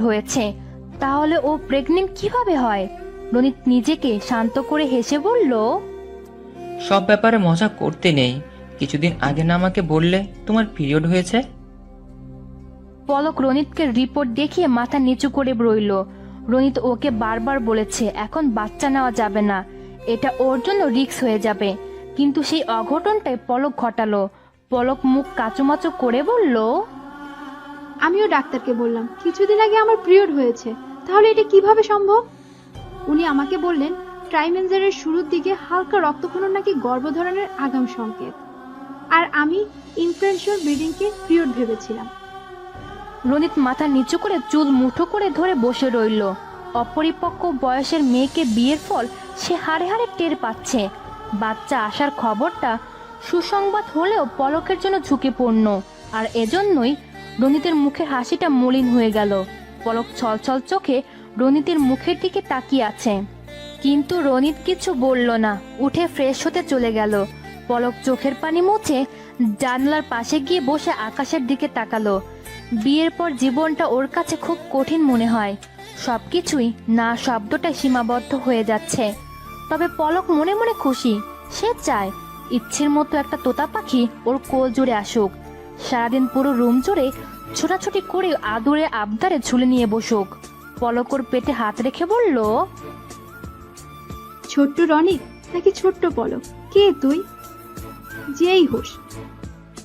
হয়েছে। তাহলে ও প্রেগনেন্ট কীভাবে হয়? রনিত নিজেকে শান্ত করে হেসে বলল সব ব্যাপারে মজা করতে নেই। কিছুদিন আগে না আমাকে বললে তোমার পিরিয়ড হয়েছে? পলক রনিতকে রিপোর্ট দেখিয়ে মাথা নিচু করে রইল। রনিত ওকে বারবার বলেছে এখন বাচ্চা নেওয়া যাবে না। এটা ওর জন্য রিস্ক হয়ে যাবে। কিন্তু সেই অঘটনটাই পলক ঘটালো। পলক মুখ কাচুমাচু করে বলল আমিও ডাক্তারকে বললাম কিছুদিন আগে আমার পিরিয়ড হয়েছে তাহলে এটা কীভাবে সম্ভব? উনি আমাকে বললেন ট্রাইমেঞ্জারের শুরুর দিকে হালকা রক্তক্ষরণ নাকি গর্ভধারণের আগাম সংকেত। আর আমি ইনফ্লুয়েন্সিয়াল ব্রিডিংকে পিরিয়ড ভেবেছিলাম। রনিত মাথা নিচু করে চুল মুঠো করে ধরে বসে রইল। অপরিপক্ক বয়সের মেয়েকে বিয়ের ফল সে হাড়ে হাড়ে টের পাচ্ছে। বাচ্চা আসার খবরটা সুসংবাদ হলেও পলকের জন্য ঝুঁকিপূর্ণ। আর এজন্যই রনিতের মুখের হাসিটা মলিন হয়ে গেল। পলক ছলছল চোখে রনিতের মুখের দিকে তাকিয়ে আছে। কিন্তু রনিত কিছু বলল না, উঠে ফ্রেশ হতে চলে গেল। পলক চোখের পানি মুছে জানলার পাশে গিয়ে বসে আকাশের দিকে তাকালো। বিয়ের পর জীবনটা ওর কাছে খুব কঠিন মনে হয়। সবকিছুই না শব্দটা সীমাবদ্ধ হয়ে যাচ্ছে। তবে পলক মনে মনে খুশি, সে চায় ইচ্ছের মতো একটা তোতা পাখি ওর কোল জুড়ে আসুক। সারাদিন পুরো রুম জুড়ে ছোটাছুটি করে আদুরে আবদারে ঝুলে নিয়ে বসুক। পলকর পেটে হাত রেখে বলল ছোট্ট রনিক নাকি ছোট্ট পলক? কে তুই? যেই হোস।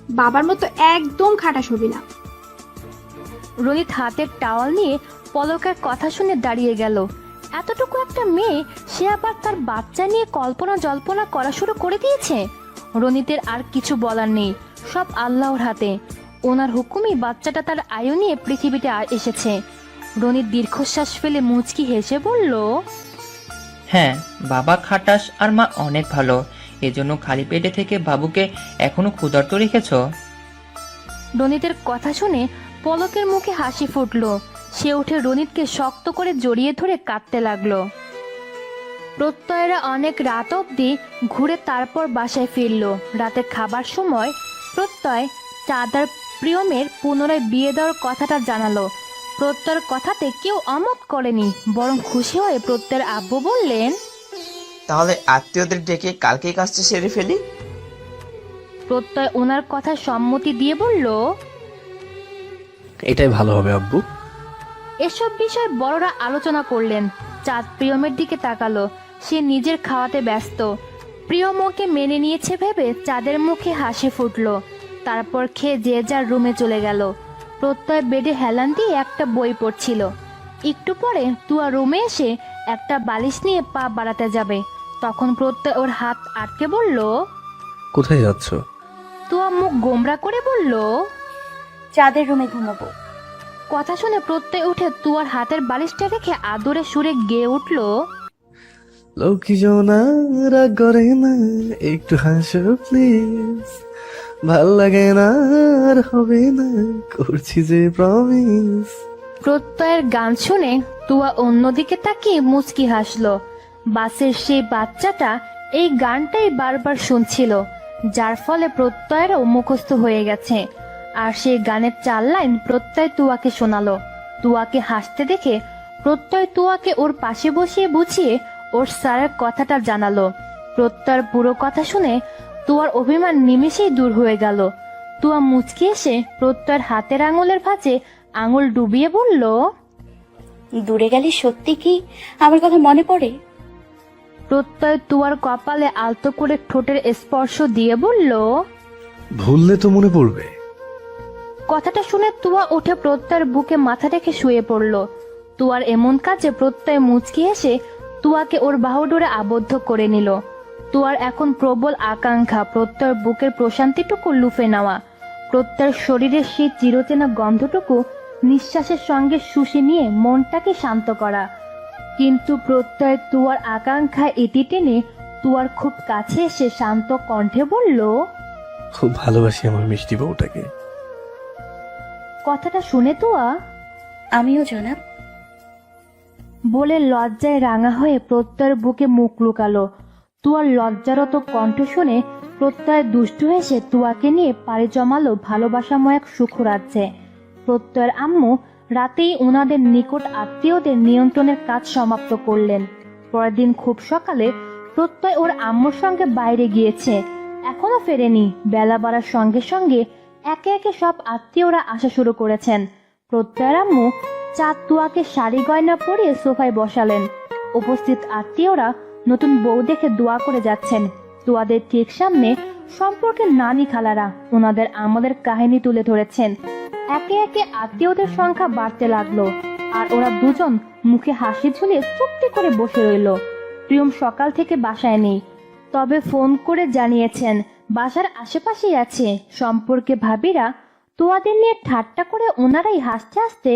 বাবার মতো একদম খাটাস হবি না। রনিত হাতের টাওয়াল নিয়ে পলকের কথা শুনে দাঁড়িয়ে গেল। এতটুকু একটা মেয়ে সে আবার তার বাচ্চা নিয়ে কল্পনা জল্পনা করা শুরু করে দিয়েছে? রনিতের আর কিছু বলার নেই সব আল্লাহর হাতে। ওনার হুকুমই বাচ্চাটা তার আয়ু নিয়ে পৃথিবীতে এসেছে। রনিত দীর্ঘশ্বাস ফেলে মুচকি হেসে বলল হ্যাঁ বাবা খাটাস আর মা অনেক ভালো। এজন্য খালি পেটে থেকে বাবুকে এখনও ক্ষুধার্ত রেখেছ? রনিতের কথা শুনে পলকের মুখে হাসি ফুটলো। সে উঠে রনিতকে শক্ত করে জড়িয়ে ধরে কাঁদতে লাগল। প্রত্যয়েরা অনেক রাত অবধি ঘুরে তারপর বাসায় ফিরল। রাতে খাবার সময় প্রত্যয় চাঁদার প্রিয়মের পুনরায় বিয়ে দেওয়ার কথাটা জানালো। প্রত্যয়ের কথাতে কেউ অমত করেনি বরং খুশি হয়ে প্রত্যয়ের আব্বু বললেন তাহলে আত্মীয়দের ডেকে কালকেই কাজটা সেরে ফেলি? প্রত্যয় ওনার কথা সম্মতি দিয়ে বলল এটাই ভালো হবে আব্বু। এসব বিষয়ে বড়রা আলোচনা করলেন। চাঁদ প্রিয়মের দিকে তাকালো। সে নিজের খাওয়াতে ব্যস্ত। প্রিয়ম ওকে মেনে নিয়েছে ভেবে চাঁদের মুখে হাসি ফুটলো। তারপর খেয়ে যে যার রুমে চলে গেল। প্রত্যয় বেডে হেলান দিয়ে একটা বই পড়ছিল। একটু পরে তুয়া রুমে এসে একটা বালিশ নিয়ে পা বাড়াতে যাবে। তখন প্রত্যয় ওর হাত আটকে বলল কোথায় যাচ্ছ? তুয়া মুখ গোমরা করে বলল চাঁদের রুমে ঘুমাবো। কথা শুনে প্রত্যয় উঠে তুয়ার হাতের বালিশটা রেখে আদরে সুরে গেয়ে উঠল লোকজন রাগ করে না একটু হাসো প্লিজ ভালো লাগে না আর হবে না করছি যে প্রমিস প্রত্যয়ের গান শুনে তুয়া অন্যদিকে তাকিয়ে মুচকি হাসলো। বাসের সেই বাচ্চাটা এই গানটাই বারবার শুনছিল যার ফলে প্রত্যয়েরও মুখস্থ হয়ে গেছে। আর সেই গানের চার লাইন প্রত্যয় তুয়াকে শোনালো। তুয়াকে হাসতে দেখে প্রত্যয় তুয়াকে ওর পাশে বসিয়ে বুঝিয়ে ওর স্যারের কথাটা জানালো। প্রত্যয়ের পুরো কথা শুনে তুয়ার অভিমান নিমেষেই দূর হয়ে গেল। তুয়া মুচকি এসে প্রত্যয়ের হাতের আঙুলের ভাঁজে আঙুল ডুবিয়ে বলল দূরে গেলে সত্যি কি আমার কথা মনে পড়ে? প্রত্যয় তুয়ার কপালে আলতো করে ঠোঁটের স্পর্শ দিয়ে বলল ভুললে তো মনে পড়বে। কথাটা শুনে তুয়া উঠে প্রত্যয়ের বুকে মাথা রেখে শুয়ে পড়ল। তুয়ার এমন কাজে প্রত্যয় মুচকি এসে তুয়াকে ওর বাহুডোরে আবদ্ধ করে নিল। তুয়ার এখন প্রবল আকাঙ্ক্ষা প্রত্যয়ের বুকের প্রশান্তিটুকু লুফে নেওয়া। প্রত্যয়ের শরীরের সেই চিরচেনা গন্ধটুকু নিঃশ্বাসের সঙ্গে শুষে নিয়ে মনটাকে শান্ত করা। কিন্তু প্রত্যয় তুয়ার আকাঙ্ক্ষা এটি টেনে তুয়ার খুব কাছে এসে শান্ত কণ্ঠে বলল, খুব ভালোবাসি আমার মিষ্টি বউটাকে। কথাটা শুনে তুয়া আমিও জনাব। বলে লজ্জায় রাঙা হয়ে প্রত্যয়ের বুকে মুখ লুকালো। তুয়ার লজ্জারত কণ্ঠ শুনে প্রত্যয় দুষ্টু এসে তুয়াকে নিয়ে পাড়ি জমালো ভালোবাসাময় এক সুখরাজ্যে। প্রত্যয়ের আম্মু রাতেই ওনাদের নিকট আত্মীয়দের নিয়ন্ত্রণের কাজ সমাপ্ত করলেন। পরের দিন খুব সকালে প্রত্যয় ওর আম্মুর সঙ্গে বাইরে গিয়েছে। এখনও ফেরেনি। বেলা বাড়ার সঙ্গে সঙ্গে একে একে সব আত্মীয়রা আসা শুরু করেছেন। প্রত্যয়ের আম্মু চাঁদ তুয়াকে শাড়ি গয়না পরিয়ে সোফায় বসালেন। উপস্থিত আত্মীয়রা নতুন বউ দেখে দোয়া করে যাচ্ছেন। তুয়াদের ঠিক সামনে সম্পর্কে নানি খালারা ওনাদের আমলের কাহিনী তুলে ধরেছেন। একে একে আত্মীয়দের সংখ্যা বাড়তে লাগল আর ওরা দুজন মুখে হাসি ঝুলিয়ে চুপটি করে বসে রইল। প্রিয়ম সকাল থেকে বাসায় নেই, তবে ফোন করে জানিয়েছেন বাসার আশেপাশেই আছে। সম্পর্কে ভাবিরা তোয়াদের নিয়ে ঠাট্টা করে ওনারাই হাসতে হাসতে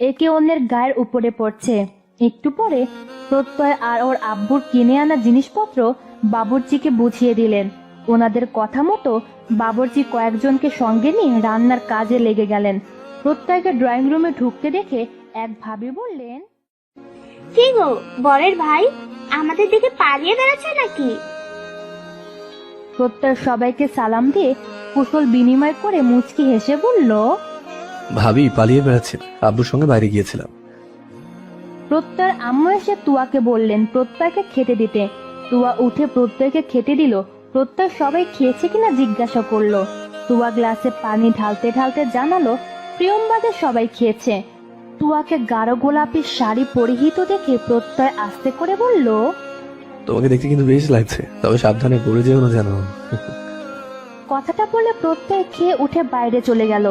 একে অন্যের গায়ের উপরে পড়ছে। একটু পরে প্রত্যয় আর ওর আব্বুর কিনে আনা জিনিসপত্র বাবুর্চিকে বুঝিয়ে দিলেন। ওনাদের কথা মতো বাবুর্চি কয়েকজনকে সঙ্গে নিয়ে রান্নার কাজে লেগে গেলেন। প্রত্যয়কে ড্রয়িং রুমে ঢুকতে দেখে এক ভাবি বললেন, কি গো, বরের ভাই? আমাদের দিকে পালিয়ে বেড়াচ্ছে নাকি? প্রত্যয় সবাইকে সালাম দিয়ে কুশল বিনিময় করে মুচকি হেসে বলল ভাবি পালিয়ে বেড়াচ্ছেন। আব্বুর সঙ্গে বাইরে গিয়েছিলাম। প্রত্যয়ের আম্মু এসে তুয়াকে বললেন প্রত্যয়কে খেতে দিতে। তুয়া উঠে প্রত্যয়কে খেতে দিল। প্রত্যয় সবাই খেয়েছে কিনা জিজ্ঞাসা করল। তুয়া গ্লাসে পানি ঢালতে ঢালতে জানালো প্রিয়মবাদে সবাই খেয়েছে। তুয়াকে গাঢ় গোলাপি শাড়ি পরিহিত দেখে প্রত্যয় আস্তে করে বলল তোমাকে দেখতে কিন্তু বেশ লাগছে। তবে সাবধানে পড়ে যেও না যেন। কথাটা বলে প্রত্যেক খেয়ে উঠে বাইরে চলে গেল।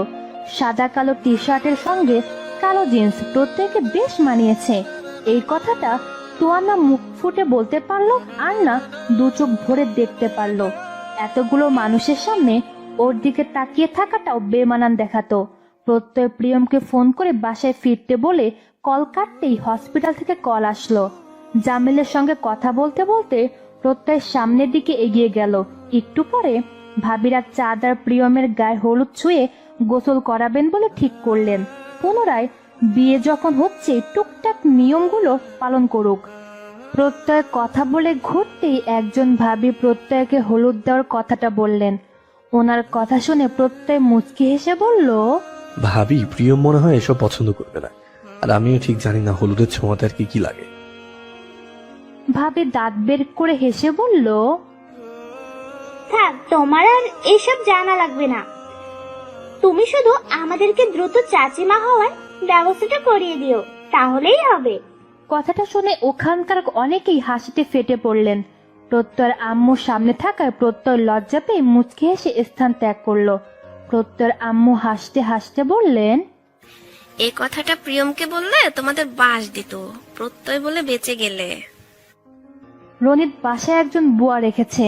সাদা কালো টি শার্টের সঙ্গে কালো জিন্স প্রত্যেকে বেশ মানিয়েছে। এই কথাটা তোয়ানা মুখ ফুটে বলতে পারল আর না দু চোখ ভরে দেখতে পারল। এতগুলো মানুষের সামনে ওর দিকে তাকিয়ে থাকাটাও বেমানান দেখাতো। প্রত্যয় প্রিয়মকে ফোন করে বাসায় ফিরতে বলে কল কাটতেই হসপিটাল থেকে কল আসলো। জামিলের সঙ্গে কথা বলতে বলতে প্রত্যয় সামনের দিকে এগিয়ে গেল। একটু পরে ভাবিরা চাঁদ আর প্রিয়মের গায়ে হলুদ ছুঁয়ে গোসল করাবেন বলে ঠিক করলেন। পুনরায় বিয়ে যখন হচ্ছে, টুকটাক নিয়মগুলো পালন করুক। প্রত্যয় কথা বলে ঘুরতেই একজন ভাবি প্রত্যয়কে হলুদ দেওয়ার কথাটা বললেন। ওনার কথা শুনে প্রত্যয় মুচকি হেসে বলল, ভাবি প্রিয় মনে হয় এসব পছন্দ করবে না। আর আমিও ঠিক জানি না হলুদের ছোঁয়াতে আর কি কি লাগে। ভাবি দাঁত বের করে হেসে বলল থাক তোমার আর এসব জানা লাগবে না। তুমি শুধু আমাদেরকে দ্রুত চাচিমা হওয়ার ব্যবস্থাটা করিয়ে দিও তাহলেই হবে। কথাটা শুনে ওখানকার অনেকেই হাসিতে ফেটে পড়লেন। প্রত্যয়ের আম্মু সামনে থাকায় প্রত্যয় লজ্জা পেয়ে মুচকে হেসে স্থান ত্যাগ করল। প্রত্যয়ের আম্মু হাসতে হাসতে বললেন এই কথাটা প্রিয়মকে বললে তোমাদের বাস দিত। প্রত্যয় বলে বেঁচে গেলে। রনিত বাসায় একজন বুয়া রেখেছে।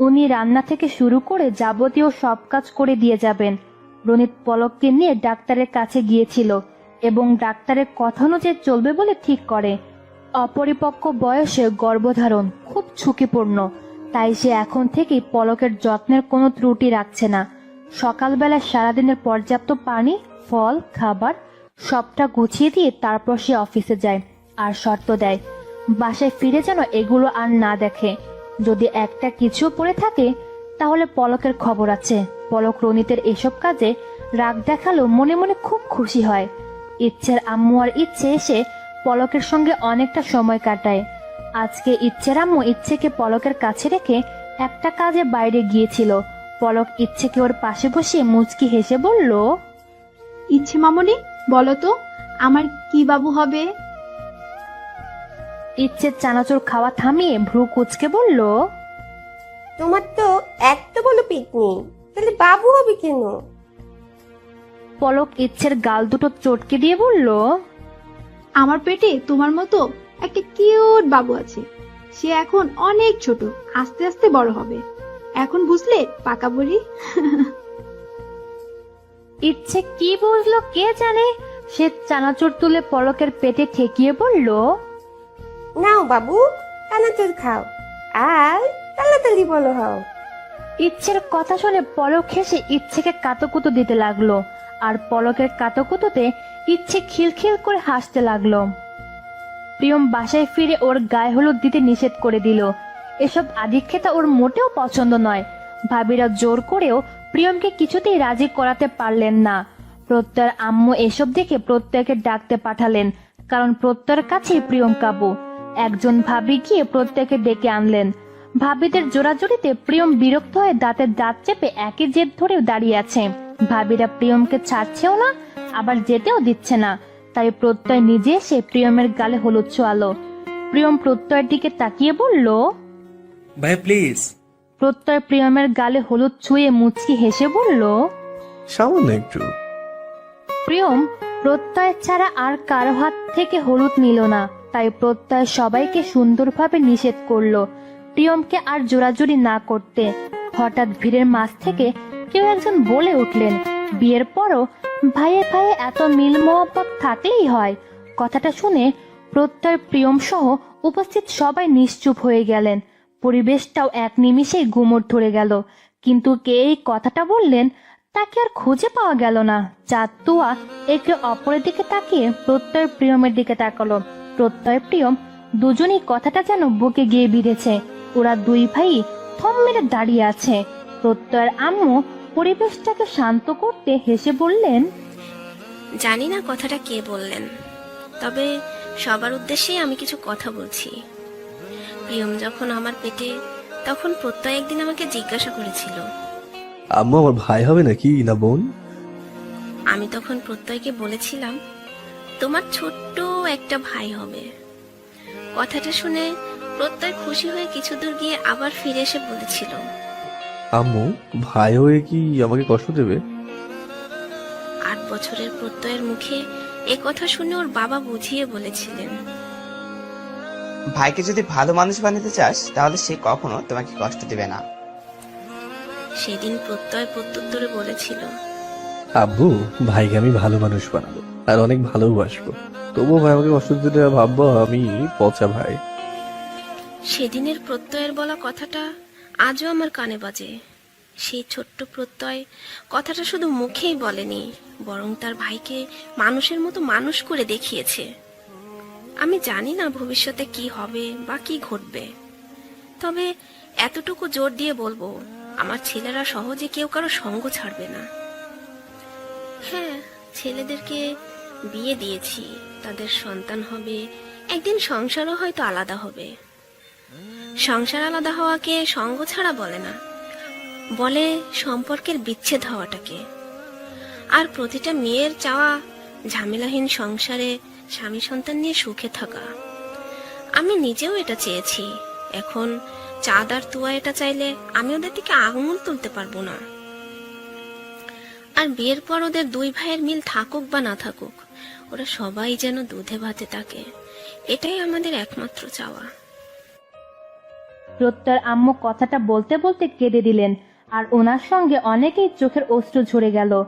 উনি রান্না থেকে শুরু করে যাবতীয় সব কাজ করে দিয়ে যাবেন। রনিত পলককে নিয়ে ডাক্তারের কাছে গিয়েছিল এবং ডাক্তারের কথা অনুযায়ী চলবে বলে ঠিক করে। অপরিপক্ক বয়সে গর্ভধারণ খুব ঝুঁকিপূর্ণ, তাই সে এখন থেকেই পলকের যত্নের কোনো ত্রুটি রাখছে না। সকালবেলা সারাদিনের পর্যাপ্ত পানি, ফল, খাবার সবটা গুছিয়ে দিয়ে তারপর সে অফিসে যায় আর শর্ত দেয় বাসায় ফিরে যেন এগুলো আর না দেখে। যদি একটা কিছু পড়ে থাকে, তাহলে পলকের খবর আছে। পলক রনিতের এসব কাজে রাগ দেখাল মনে মনে খুব খুশি হয়। ইচ্ছের আম্মু আর ইচ্ছে এসে পলকের সঙ্গে অনেকটা সময় কাটায়। আজকে ইচ্ছের আম্মু ইচ্ছেকে পলকের কাছে রেখে একটা কাজে বাইরে গিয়েছিল। পলক ইচ্ছেকে ওর পাশে বসিয়ে মুচকি হেসে বলল, ইচ্ছে মামনি, বলো তো, আমার কি বাবু হবে? ইচ্ছের চানাচুর খাওয়া থামিয়ে ভ্রু কুচকে বলল তোমার তো এত বড় পিক নেই তাহলে বাবু হবে কেন? পলক ইচ্ছের গাল দুটো চটকে দিয়ে বলল আমার পেটে তোমার মতো একটা কিউট বাবু আছে। সে এখন অনেক ছোট আস্তে আস্তে বড় হবে। এখন বুঝলে পাকা বুড়ি? ইচ্ছে কি বুঝলো কে জানে? সে চানাচুর তুলে পলকের পেটে ঠেকিয়ে বলল নাও বাবু চানাচুর খাও। আর তাড়াতাড়ি বলো হও। ইচ্ছের কথা শুনে পলক হেসে ইচ্ছেকে কাতকুতো দিতে লাগল। আর পলকের কাতকুতোতে ইচ্ছে খিলখিল করে হাসতে লাগল। প্রিয়ম বাসায় ফিরে ওর গায়ে হলুদ দিতে নিষেধ করে দিল। এসব আদিক্ষেতা ওর মোটেও পছন্দ নয়। ভাবিরা জোর করেও প্রিয়মকে কিছুতেই রাজি করাতে পারলেন না। প্রত্যয়ের আম্মু এসব দেখে প্রত্যয়কে ডাকতে পাঠালেন, কারণ প্রত্যয়ের কাছেই প্রিয়ম কাবু। একজন ভাবি গিয়ে প্রত্যেকে ডেকে আনলেন? ভাবিদের জোরাজুরিতে প্রিয়ম বিরক্ত হয়ে দাঁতের দাঁত চেপে একই জেদ ধরে দাঁড়িয়ে আছে। ভাবিরা প্রিয়মকে ছাড়ছেও না আবার যেতেও দিচ্ছে না। তাই প্রত্যয় নিজে এসে প্রিয়মের গালে হলুদ ছোয়ালো। প্রিয়ম প্রত্যয়ের দিকে তাকিয়ে বলল ভাই প্লিজ প্রত্যয় প্রিয়মের গালে হলুদ ছুঁয়ে মুচকি হেসে বলল সামান্য একটু। প্রিয়ম প্রত্যয় ছাড়া আর কারও হাত থেকে হলুদ নিল না। তাই প্রত্যয় সবাইকে সুন্দরভাবে নিষেধ করল। প্রিয়মকে আর জোরাজুরি না করতে। হঠাৎ ভিড়ের মাঝ থেকে কেউ একজন বলে উঠলেন, বিয়ের পরও ভাইয়ে ভাইয়ে এত মিল মোহাব্বত থাকলেই হয়। কথাটা শুনে প্রত্যয়, প্রিয়ম সহ উপস্থিত সবাই নিশ্চুপ হয়ে গেলেন। পরিবেশটাও এক নিমিষেই গুমর ধরে গেল। কিন্তু কে এই কথাটা বললেন, তাকে আর খুঁজে পাওয়া গেল না। চাঁদ তুয়া একে অপরের দিকে তাকিয়ে প্রত্যয়, প্রিয়মের দিকে তাকালো। প্রত্যয় প্রিয়ম দুজনেই কথাটা যেন বুকে গিয়ে বিঁধেছে। ওরা দুই ভাই থম মেরে দাঁড়িয়ে আছে। প্রত্যয়ের আম্মু পরিবেশটাকে শান্ত করতে হেসে বললেন জানি না কথাটা কে বললেন তবে সবার উদ্দেশ্যেই আমি কিছু কথা বলছি। প্রিয়ম যখন আমার পেটে তখন প্রত্যয় একদিন আমাকে জিজ্ঞাসা করেছিল। আম্মু আমার ভাই হবে নাকি না বোন? আমি তখন প্রত্যয়কে বলেছিলাম তোমার ছোট্ট একটা ভাই হবে। কথাটা শুনে প্রত্যয় খুশি হয়ে কিছু দূর গিয়ে আবার ফিরে এসে বলেছিল। আম্মু ভাই হয়ে কি আমাকে কষ্ট দেবে? আট বছরের প্রত্যয়ের মুখে এ কথা শুনে ওর বাবা বুঝিয়ে বলেছিলেন। ভাইকে যদি ভালো মানুষ বানাতে চাস তাহলে সে কখনো তোমাকে কষ্ট দেবে না। সেদিন প্রত্যয় প্রত্যুত্তরে বলেছিল আব্বু ভাইকে আমি ভালো মানুষ বানাবো। আর অনেক ভালোবাসবো। তবুও ভাই, আমাকে কষ্ট দিলে ভাববো আমি পচা ভাই। সেদিনের প্রত্যয়ের বলা কথাটা আজও আমার কানে বাজে। সেই ছোট্ট প্রত্যয় কথাটা শুধু মুখেই বলেনি, বরং তার ভাইকে মানুষের মতো মানুষ করে দেখিয়েছে। আমি জানি না ভবিষ্যতে কি হবে বা কি ঘটবে। তবে এতটুকু জোর দিয়ে বলব, আমার ছেলেরা সহজে কেউ কারও সঙ্গ ছাড়বে না। হ্যাঁ ছেলেদেরকে বিয়ে দিয়েছি। তাদের সন্তান হবে। একদিন সংসারও হয়তো আলাদা হবে। সংসার আলাদা হওয়াকে সঙ্গ ছাড়া বলে না। বলে সম্পর্কের বিচ্ছেদ হওয়াটাকে। আর প্রতিটা মেয়ের চাওয়া ঝামেলাহীন সংসারে স্বামী সন্তান নিয়ে সুখে থাকা। আমি নিজেও এটা চেয়েছি। এখন চাঁদ আর তুয়া এটা চাইলে আমি ওদের থেকে আঙুল তুলতে পারব না। আর বিয়ের পর ওদের দুই ভাইয়ের মিল থাকুক বা না থাকুক ওরা সবাই যেন দুধে ভাতে থাকে। এটাই আমাদের একমাত্র চাওয়া। প্রত্যয়ের আম্মু কথাটা বলতে বলতে কেঁদে দিলেন আর ওনার সঙ্গে অনেকেই চোখের অস্ত্র ঝরে গেল।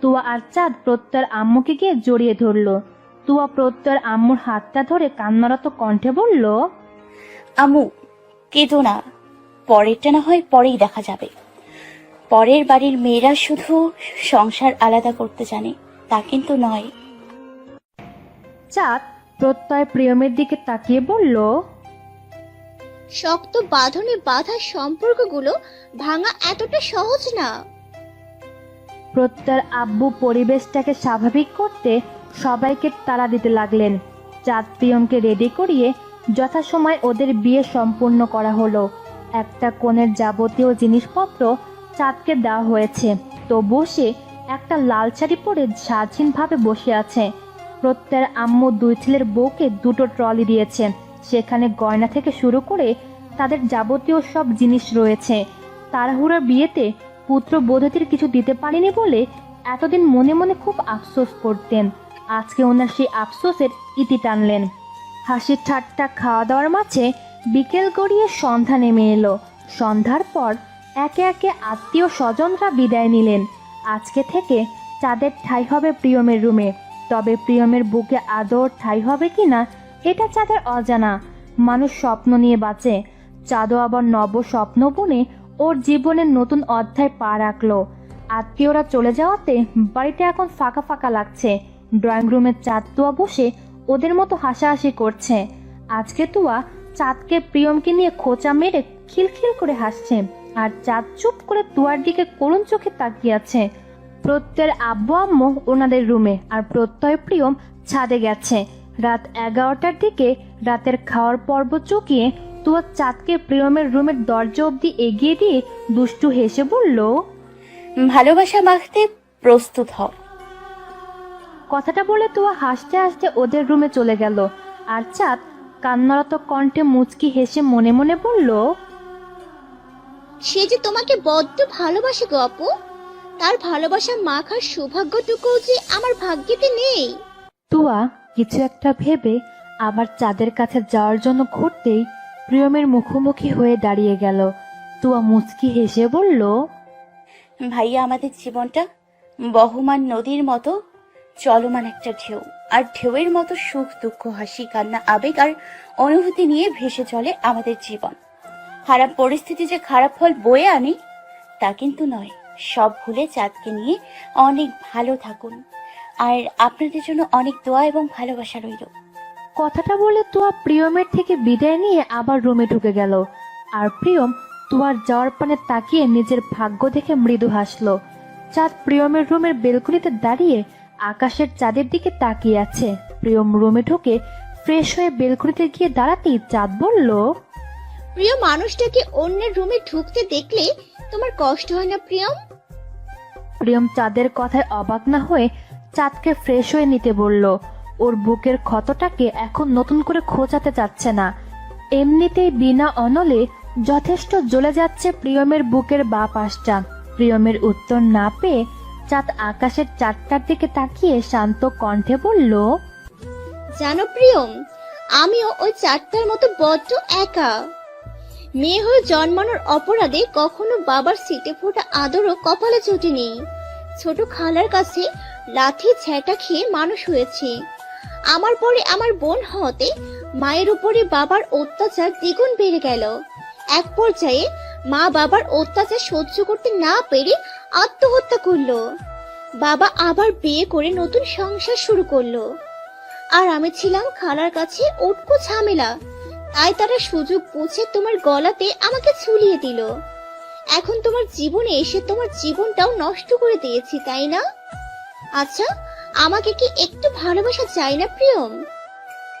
তুয়া আর চাঁদ প্রত্যয়ের আম্মুকে গিয়ে জড়িয়ে ধরলো। তুয়া প্রত্যয়ের আম্মুর হাতটা ধরে কান্নারত কণ্ঠে বলল আম্মু কেঁদো না। পরেরটা না হয় পরেই দেখা যাবে। পরের বাড়ির মেয়েরা শুধু সংসার আলাদা করতে জানে তা কিন্তু নয়। চাঁদ প্রত্যয় প্রিয়মের দিকে তাকিয়ে বলল শক্ত বাঁধনে বাঁধা সম্পর্কগুলো ভাঙা এতটা সহজ না। প্রত্যয়ের আব্বু পরিবেশটাকে স্বাভাবিক করতে সবাইকে তাড়া দিতে লাগলেন। চাঁদ প্রিয়মকে রেডি করিয়ে যথাসময় ওদের বিয়ে সম্পূর্ণ করা হলো। একটা কোণের যাবতীয় জিনিসপত্র চাঁদকে দেওয়া হয়েছে তো বসে একটা লাল শাড়ি পরে স্বাধীনভাবে বসে আছে। প্রত্যয়ের আম্মু দুই ছেলের বউকে দুটো ট্রলি দিয়েছেন সেখানে গয়না থেকে শুরু করে তাদের যাবতীয় সব জিনিস রয়েছে। তাড়াহুড়ার বিয়েতে পুত্র বোধতির কিছু দিতে পারেনি বলে এতদিন মনে মনে খুব আফসোস করতেন। আজকে ওনার সেই আফসোসের ইতি টানলেন। হাসির ঠাট্টা খাওয়া দাওয়ার মাঝে বিকেল গড়িয়ে সন্ধ্যা নেমে এলো। সন্ধ্যার পর একে একে আত্মীয় স্বজনরা বিদায় নিলেন। আজকে থেকে চাঁদের ঠাই হবে প্রিয়মের রুমে। তবে প্রিয়মের বুকে আদর ঠাই হবে কিনা, এটা চাঁদের অজানা। মানুষ স্বপ্ন নিয়ে বাঁচে। চাঁদও আবার নব স্বপ্ন বুনে ওর জীবনের নতুন অধ্যায় পা রাখল। আত্মীয়রা চলে যাওয়াতে বাড়িটা এখন ফাঁকা ফাঁকা লাগছে। ড্রয়িং রুমের চাঁদ তুয়া বসে ওদের মতো হাসাহাসি করছে। আজকে তুয়া চাঁদকে প্রিয়মকে নিয়ে খোঁচা মেরে খিলখিল করে হাসছে। আর চাঁদ চুপ করে তুয়ার দিকে করুণ চোখে তাকিয়ে আছে। প্রত্যয়ের আব্বু আম্মু ওনাদের রুমে আর প্রত্যয় প্রিয়ম ছাদে গেছে। রাত এগারোটার দিকে রাতের খাওয়ার পর্ব চুকিয়ে তুয়া চাঁদকে প্রিয়মের রুমের দরজা অবধি এগিয়ে দিয়ে দুষ্টু হেসে বলল ভালোবাসা মাখতে প্রস্তুত হও। কথাটা বলে তুয়া হাসতে হাসতে ওদের রুমে চলে গেল আর চাঁদ কান্নারত কণ্ঠে মুচকি হেসে মনে মনে বলল সে যে তোমাকে বড্ড ভালোবাসে গো আপু। তার ভালোবাসা মাখার সৌভাগ্যটুকুও যে আমার ভাগ্যেতে নেই। তুয়া কিছু একটা ভেবে আবার চাঁদের কাছে যাওয়ার জন্য ঘুরতেই প্রিয়মের মুখোমুখি হয়ে দাঁড়িয়ে গেল। তুয়া মুচকি হেসে বলল ভাইয়া আমাদের জীবনটা বহমান নদীর মতো চলমান একটা ঢেউ। আর ঢেউয়ের মতো সুখ দুঃখ হাসি কান্না আবেগ আর অনুভূতি নিয়ে ভেসে চলে আমাদের জীবন। খারাপ পরিস্থিতি যে খারাপ ফল বয়ে আনে তা কিন্তু নয়। সব ভুলে চাঁদকে নিয়ে অনেক ভালো থাকুন। আর আপনাদের জন্য অনেক দোয়া এবং ভালোবাসা রইল। কথাটা বলে তোয়া প্রিয়মের থেকে বিদায় নিয়ে আবার রুমে ঢুকে গেল। আর প্রিয়ম তুয়ার যাওয়ার পানে তাকিয়ে নিজের ভাগ্য দেখে মৃদু হাসলো। চাঁদ প্রিয়মের রুমের বেলকনিতে দাঁড়িয়ে আকাশের চাঁদের দিকে তাকিয়ে আছে। প্রিয়ম রুমে ঢুকে ফ্রেশ হয়ে বেলকনিতে গিয়ে দাঁড়াতেই চাঁদ বলল প্রিয় মানুষটাকে অন্যের রুমে ঢুকতে দেখলে তোমার কষ্ট হয় না প্রিয়ম? প্রিয়ম চাঁদের কথায় অবাক না হয়ে চাঁদকে ফ্রেশ হয়ে নিতে বলল ওর বুকের ক্ষতটাকে এখন নতুন করে খোঁচাতে চাচ্ছে না। এমনিতেই বিনা অনলে যথেষ্ট জ্বলে যাচ্ছে প্রিয়মের বুকের বা পাশটা। প্রিয়মের উত্তর না পেয়ে চাঁদ আকাশের চারটার দিকে তাকিয়ে শান্ত কণ্ঠে বলল জানো প্রিয়ম আমিও ওই চারটার মতো বড্ড একা। মেয়ে হয়ে জন্মানোর অপরাধে কখনো বাবার সিটে ফোটা আদরও কপালে জোটেনি ছোট খালার কাছে লাথি ঝ্যাঁটা খেয়ে মানুষ হয়েছে। আমার পরে আমার বোন হওয়াতে মায়ের উপরে বাবার অত্যাচার দ্বিগুণ বেড়ে গেল। এক পর্যায়ে মা বাবার অত্যাচার সহ্য করতে না পেরে আত্মহত্যা করল। বাবা আবার বিয়ে করে নতুন সংসার শুরু করল। আর আমি ছিলাম খালার কাছে ওটকো ঝামেলা। তাই তারা সুযোগ বুঝে তোমার গলাতে আমাকে ঝুলিয়ে দিল। এখন তোমার জীবনে এসে তোমার জীবনটাও নষ্ট করে দিয়েছি তাই না? আচ্ছা আমাকে কি একটু ভালোবাসা চাই না প্রিয়ম?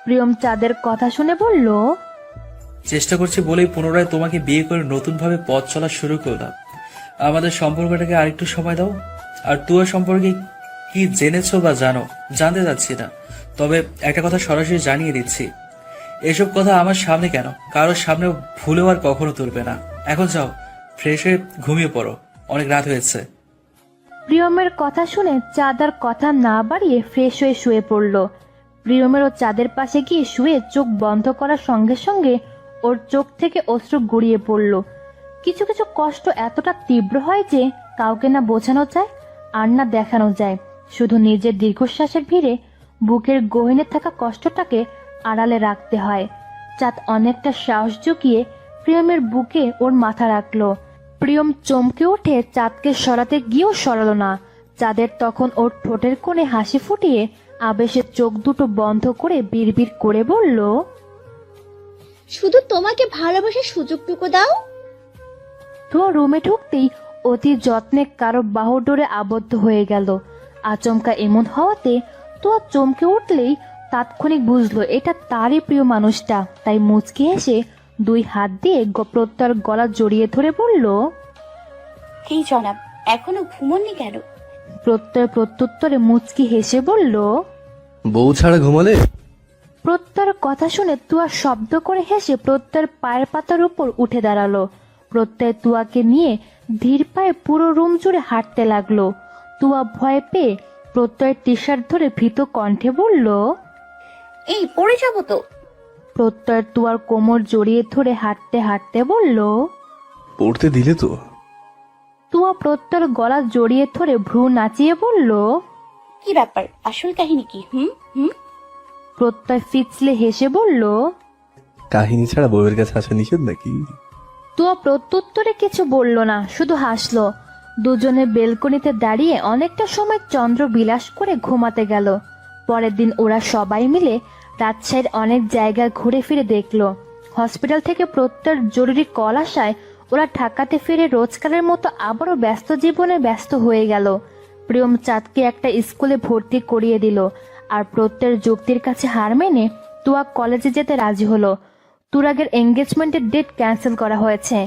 প্রিয়ম চাঁদের কথা শুনে বলল চেষ্টা করছি বলেই পুনরায় তোমাকে বিয়ে করে নতুনভাবে পথ চলা শুরু করলাম। আমাদের সম্পর্কটাকে আরেকটু সময় দাও। আর তুয়া সম্পর্কে কি জেনেছো বা জানো জানতে চাচ্ছি না। তবে একটা কথা সরাসরি জানিয়ে দিচ্ছি। এসব কথা আমার সামনে কেন? কারোর সামনে ভুলেও আর কখনো তুলবে না। এখন যাও ফ্রেশ হয়ে ঘুমিয়ে পড়ো। অনেক রাত হয়েছে। প্রিয়মের কথা শুনে চাঁদার কথা না বাড়িয়ে ফ্রেশ হয়ে শুয়ে পড়ল। প্রিয়মেরও চাঁদের পাশে গিয়ে শুয়ে চোখ বন্ধ করার সঙ্গে সঙ্গে ওর চোখ থেকে অশ্রু গড়িয়ে পড়ল। কিছু কিছু কষ্ট এতটা তীব্র হয় যে কাউকে না বোঝানো যায়, আর না দেখানো যায়। শুধু নিজের দীর্ঘশ্বাসের ভিড়ে বুকের গহিনে থাকা কষ্টটাকে আড়ালে রাখতে হয়। চাঁদ অনেকটা সাহস জুগিয়ে প্রিয়মের বুকে ওর মাথা রাখল। প্রিয়ম চমকে উঠে চাঁদকে সরাতে গিয়েও সরালো না। চাঁদের তখন ওর ঠোঁটের কোণে হাসি ফুটিয়ে আবেশে চোখ দুটো বন্ধ করে বিড়বিড় করে বলল শুধু তোমাকে ভালোবাসার সুযোগটুকু দাও? তো রুমে ঢুকতেই অতি যত্নে কারও বাহুডোরে আবদ্ধ হয়ে গেল। আচমকা এমন হওয়াতে তো চমকে উঠলেই তাৎক্ষণিক বুঝলো এটা তারই প্রিয় মানুষটা। তাই মুচকি এসে দুই হাত দিয়ে প্রত্যয়ের গলা জড়িয়ে ধরে বলল কি জনাব এখনও ঘুমননি কেন? প্রত্যয় প্রত্যুত্তরে মুচকি হেসে বলল বউ ছাড়া ঘুমালে? প্রত্যয়ের কথা শুনে তুয়া শব্দ করে হেসে প্রত্যয়ের পায়ের পাতার উপর উঠে দাঁড়াল। প্রত্যয় তুয়াকে নিয়ে ধীর পায়ে পুরো রুম জুড়ে হাঁটতে লাগল। তুয়া ভয় পেয়ে প্রত্যয়ের টি শার্ট ধরে ভীত কণ্ঠে বলল এই পড়ে যাব তো। প্রত্যয় তুয়ার কোমর জড়িয়ে ধরে হাঁটতে হাঁটতে বলল পড়তে দিলে তো। তুয়া প্রত্যয়ের গলা জড়িয়ে ধরে ভ্রু নাচিয়ে বলল কি ব্যাপার? আসল কাহিনী কি হুম? হুম? প্রত্যয় ফিচলে হেসে বলল কাহিনী ছাড়া বউয়ের কাছে আসা নিষেধ নাকি? তুয়া প্রত্যুত্তরে কিছু বলল না শুধু হাসলো। দুজনে বেলকনিতে দাঁড়িয়ে অনেকটা সময় চন্দ্র বিলাস করে ঘুমাতে গেল। পরের দিন ওরা সবাই মিলে রাজশাহীর অনেক জায়গা ঘুরে ফিরে দেখল। হসপিটাল থেকে প্রত্যয়ের জরুরি কল আসায় ওরা ঢাকাতে ফিরে রোজকারের মতো আবারও ব্যস্ত জীবনে ব্যস্ত হয়ে গেল। প্রিয়ম চাঁদকে একটা স্কুলে ভর্তি করিয়ে দিল আর প্রত্যয়ের যুক্তির কাছে হার মেনে তুয়া কলেজে যেতে রাজি হলো। তুরাগের এঙ্গেজমেন্টের ডেট ক্যান্সেল করা হয়েছে,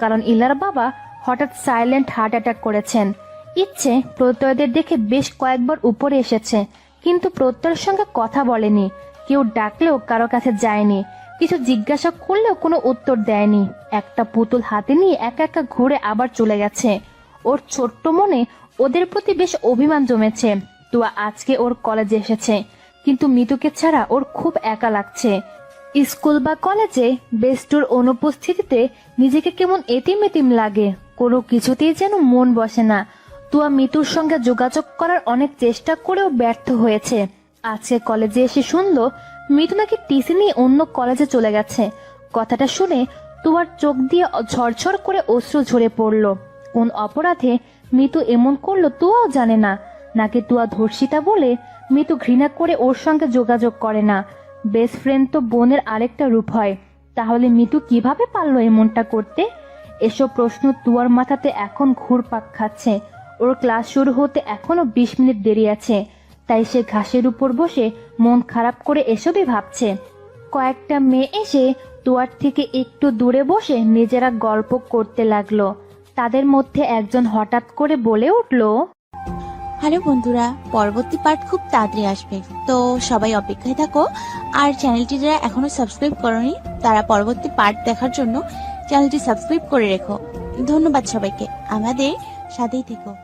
কারণ ইলার বাবা হঠাৎ সাইলেন্ট হার্ট অ্যাটাক করেছেন। ইচ্ছে প্রত্যয়দের দেখে বেশ কয়েকবার উপরে এসেছে কিন্তু প্রত্যয়ের সঙ্গে কথা বলেনি। কেউ ডাকলেও কারও কাছে যায়নি। কিছু জিজ্ঞাসা করলেও কোনো উত্তর দেয়নি। একটা পুতুল হাতে নিয়ে একা একা ঘুরে আবার চলে গেছে। ওর ছোট্ট মনে ওদের প্রতি বেশ অভিমান জমেছে। তুয়া আজকে ওর কলেজে এসেছে। কিন্তু মিতুকে ছাড়া ওর খুব একা লাগছে। স্কুল বা কলেজে বেস্টুর অনুপস্থিতিতে নিজেকে কেমন এতিম এতিম লাগে। কোনো কিছুতেই যেন মন বসে না। তুয়া মিতুর সঙ্গে যোগাযোগ করার অনেক চেষ্টা করেও ব্যর্থ হয়েছে। আজকে কলেজে এসে শুনলো, মিতু নাকি টিসি নিয়ে অন্য কলেজে চলে গেছে। কথাটা শুনে তুয়ার চোখ দিয়ে ঝরঝর করে অশ্রু ঝরে পড়ল। কোন অপরাধে মিতু এমন করল তুয়াও জানে না। নাকি তুয়া ধর্ষিতা বলে মিতু ঘৃণা করে ওর সঙ্গে যোগাযোগ করে না। বেস্ট ফ্রেন্ড তো বোনের আরেকটা রূপ হয়। তাহলে মিতু কীভাবে পারল এমনটা করতে? এসব প্রশ্ন তুয়ার মাথাতে এখন ঘুরপাক খাচ্ছে। ওর ক্লাস শুরু হতে এখনও বিশ মিনিট দেরি আছে। তাই সে ঘাসের উপর বসে মন খারাপ করে এসবই ভাবছে। কয়েকটা মেয়ে এসে তুয়ার থেকে একটু দূরে বসে নিজেরা গল্প করতে লাগল। তাদের মধ্যে একজন হঠাৎ করে বলে উঠল, হ্যালো বন্ধুরা, পরবর্তী পার্ট খুব তাড়াতাড়ি আসবে। তো সবাই অপেক্ষায় থাকো। আর চ্যানেলটি যারা এখনও সাবস্ক্রাইব করনি, তারা পরবর্তী পার্ট দেখার জন্য চ্যানেলটি সাবস্ক্রাইব করে রেখো। ধন্যবাদ সবাইকে। আমাদের সাথেই থেকো।